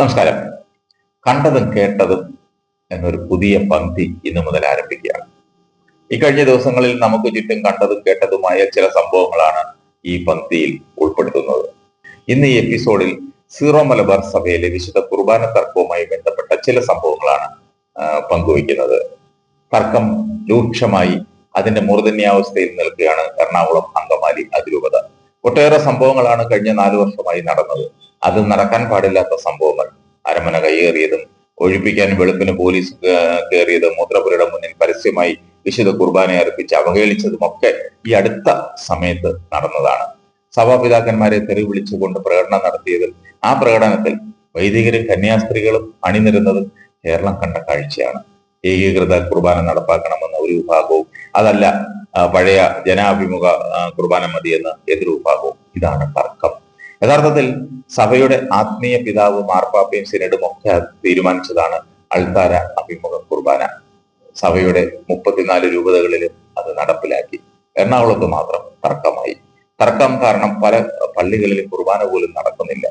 നമസ്കാരം. കണ്ടതും കേട്ടതും എന്നൊരു പുതിയ പങ്ക്തി ഇന്നു മുതൽ ആരംഭിക്കുകയാണ്. ഇക്കഴിഞ്ഞ ദിവസങ്ങളിൽ നമുക്ക് ചുറ്റും കണ്ടതും കേട്ടതുമായ ചില സംഭവങ്ങളാണ് ഈ പങ്ക്തിയിൽ ഉൾപ്പെടുത്തുന്നത്. ഇന്ന് ഈ എപ്പിസോഡിൽ സീറോ മലബാർ സഭയിലെ വിശുദ്ധ കുർബാന തർക്കവുമായി ബന്ധപ്പെട്ട ചില സംഭവങ്ങളാണ് പങ്കുവയ്ക്കുന്നത്. തർക്കം രൂക്ഷമായി അതിന്റെ മൂർധന്യാവസ്ഥയിൽ നിൽക്കുകയാണ് എറണാകുളം അങ്കമാലി അതിരൂപത. ഒട്ടേറെ സംഭവങ്ങളാണ് കഴിഞ്ഞ നാലു വർഷമായി നടന്നത്. അത് നടക്കാൻ പാടില്ലാത്ത സംഭവങ്ങൾ അരമന കയ്യേറിയതും ഒഴിപ്പിക്കാൻ വെളുപ്പിന് പോലീസ് കയറിയത് മൂത്രപുരയുടെ മുന്നിൽ പരസ്യമായി വിശുദ്ധ കുർബാന അർപ്പിച്ച് അവഹേളിച്ചതും ഒക്കെ ഈ അടുത്ത സമയത്ത് നടന്നതാണ്. സഭാപിതാക്കന്മാരെ തെറി വിളിച്ചുകൊണ്ട് പ്രകടനം നടത്തിയതും ആ പ്രകടനത്തിൽ വൈദികരും കന്യാസ്ത്രീകളും അണിനിരുന്നതും കേരളം കണ്ട കാഴ്ചയാണ്. ഏകീകൃത കുർബാന നടപ്പാക്കണമെന്ന ഒരു വിഭാഗവും അതല്ല പഴയ ജനാഭിമുഖ കുർബാന മതിയെന്ന് എതിർ വിഭാഗവും ഇതാണ് തർക്കം. യഥാർത്ഥത്തിൽ സഭയുടെ ആത്മീയ പിതാവ് മാർപ്പാപ്പയും സിനഡും ഒക്കെ തീരുമാനിച്ചതാണ് അൾത്താര അഭിമുഖ കുർബാന. സഭയുടെ മുപ്പത്തിനാല് രൂപതകളിലും അത് നടപ്പിലാക്കി. എറണാകുളത്ത് മാത്രം തർക്കമായി. തർക്കം കാരണം പല പള്ളികളിലും കുർബാന പോലും നടക്കുന്നില്ല.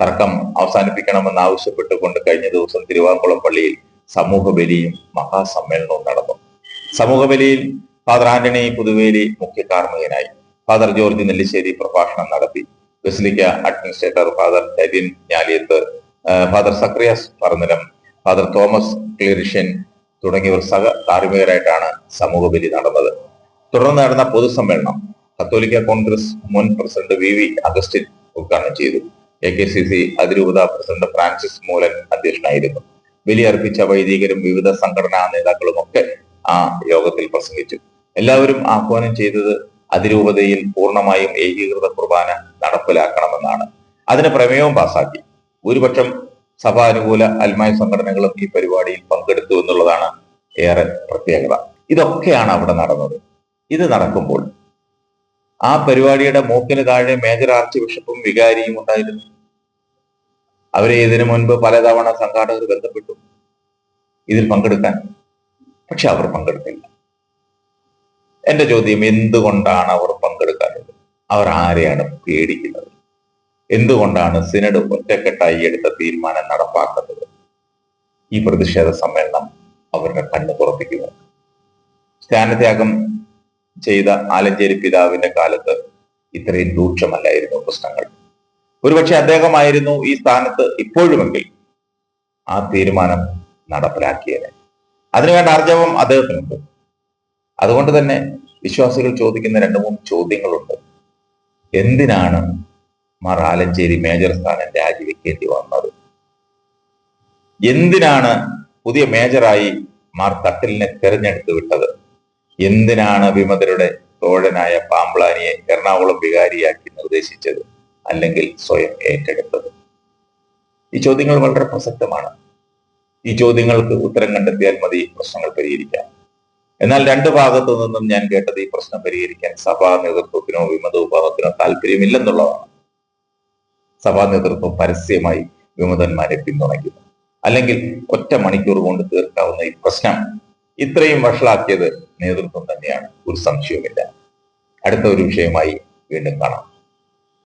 തർക്കം അവസാനിപ്പിക്കണമെന്ന് ആവശ്യപ്പെട്ടുകൊണ്ട് കഴിഞ്ഞ ദിവസം തിരുവാങ്കുളം പള്ളിയിൽ സമൂഹ ബലിയും മഹാസമ്മേളനവും നടന്നു. സമൂഹ ബലിയിൽ ഫാദർ ആന്റണി പുതുവേലി മുഖ്യ കാർമ്മികനായി. ഫാദർ ജോർജ് നെല്ലിശ്ശേരി പ്രഭാഷണം നടത്തി. Basilica administrator father Daidin Njaliyath father Zacharias Parannilam father Thomas Claretian തുടങ്ങിയവർ സഹ ധാർമ്മികരായിട്ടാണ് സമൂഹ ബലി നടന്നത്. തുടർന്ന് നടന്ന പൊതുസമ്മേളനം കത്തോലിക്ക കോൺഗ്രസ് മുൻ പ്രസിഡന്റ് വി വി അഗസ്റ്റിൻ ഉദ്ഘാടനം ചെയ്തു. എ കെ സി സി അതിരൂപത പ്രസിഡന്റ് ഫ്രാൻസിസ് മൂലൻ അധ്യക്ഷനായിരുന്നു. ബലി അർപ്പിച്ച വൈദികരും വിവിധ സംഘടനാ നേതാക്കളും ഒക്കെ ആ യോഗത്തിൽ പ്രസംഗിച്ചു. എല്ലാവരും ആഹ്വാനം ചെയ്തത് അതിരൂപതയിൽ പൂർണമായും ഏകീകൃത കുർബാന നടപ്പിലാക്കണമെന്നാണ്. അതിന് പ്രമേയവും പാസാക്കി ഭൂരിപക്ഷം സഭാനുകൂല അൽമായ സംഘടനകളും ഈ പരിപാടിയിൽ പങ്കെടുത്തു എന്നുള്ളതാണ് ഏറെ പ്രത്യേകത. ഇതൊക്കെയാണ് അവിടെ നടന്നത്. ഇത് നടക്കുമ്പോൾ ആ പരിപാടിയുടെ മൂക്കിന് താഴെ മേജർ ആർച്ച് ബിഷപ്പും വികാരിയും ഉണ്ടായിരുന്നു. അവരെ ഇതിനു മുൻപ് പലതവണ സംഘാടകർ ബന്ധപ്പെട്ടു ഇതിൽ പങ്കെടുക്കാൻ. പക്ഷെ അവർ പങ്കെടുത്തില്ല. എന്റെ ചോദ്യം എന്തുകൊണ്ടാണ് അവർ പങ്കെടുക്കാത്തത് അവർ ആരെയാണ് പേടിക്കുന്നത്? എന്തുകൊണ്ടാണ് സിനഡ് ഒറ്റക്കെട്ടായി എടുത്ത തീരുമാനം നടപ്പാക്കുന്നത്? ഈ പ്രതിഷേധ സമ്മേളനം അവരുടെ കണ്ണു തുറപ്പിക്കുന്നു സ്ഥാനത്യാഗം ചെയ്ത ആലഞ്ചേരി പിതാവിന്റെ കാലത്ത് ഇത്രയും രൂക്ഷമല്ലായിരുന്നു പ്രശ്നങ്ങൾ. ഒരുപക്ഷെ അദ്ദേഹമായിരുന്നു ഈ സ്ഥാനത്ത് ഇപ്പോഴുമെങ്കിൽ ആ തീരുമാനം നടപ്പിലാക്കിയത് അതിനുവേണ്ട ആർജവം അദ്ദേഹത്തിനുണ്ട്. അതുകൊണ്ട് തന്നെ വിശ്വാസികൾ ചോദിക്കുന്ന രണ്ട് മൂന്ന് ചോദ്യങ്ങളുണ്ട്. എന്തിനാണ് മാർ ആലഞ്ചേരി മേജർ സ്ഥാനം രാജിവെക്കേണ്ടി വന്നത്? എന്തിനാണ് പുതിയ മേജറായി മാർ തട്ടിലിനെ തെരഞ്ഞെടുത്തു വിട്ടത്? എന്തിനാണ് വിമതരുടെ തോഴനായ പാമ്പ്ലാനിയെ എറണാകുളം വികാരിയാക്കി നിർദ്ദേശിച്ചത് അല്ലെങ്കിൽ സ്വയം ഏറ്റെടുത്തത്? ഈ ചോദ്യങ്ങൾ വളരെ പ്രസക്തമാണ്. ഈ ചോദ്യങ്ങൾക്ക് ഉത്തരം കണ്ടെത്തിയാൽ മതി പ്രശ്നങ്ങൾ പരിഹരിക്കാം. എന്നാൽ രണ്ട് ഭാഗത്തു നിന്നും ഞാൻ കേട്ടത് ഈ പ്രശ്നം പരിഹരിക്കാൻ സഭാ നേതൃത്വത്തിനോ വിമത വിഭാഗത്തിനോ താല്പര്യമില്ലെന്നുള്ളതാണ്. സഭാ നേതൃത്വം പരസ്യമായി വിമതന്മാരെ പിന്തുണയ്ക്കുന്നു. അല്ലെങ്കിൽ ഒറ്റ മണിക്കൂർ കൊണ്ട് തീർക്കാവുന്ന ഈ പ്രശ്നം ഇത്രയും വഷളാക്കിയത് നേതൃത്വം തന്നെയാണ്. ഒരു സംശയവുമില്ല. അടുത്ത ഒരു വിഷയമായി വീണ്ടും കാണാം.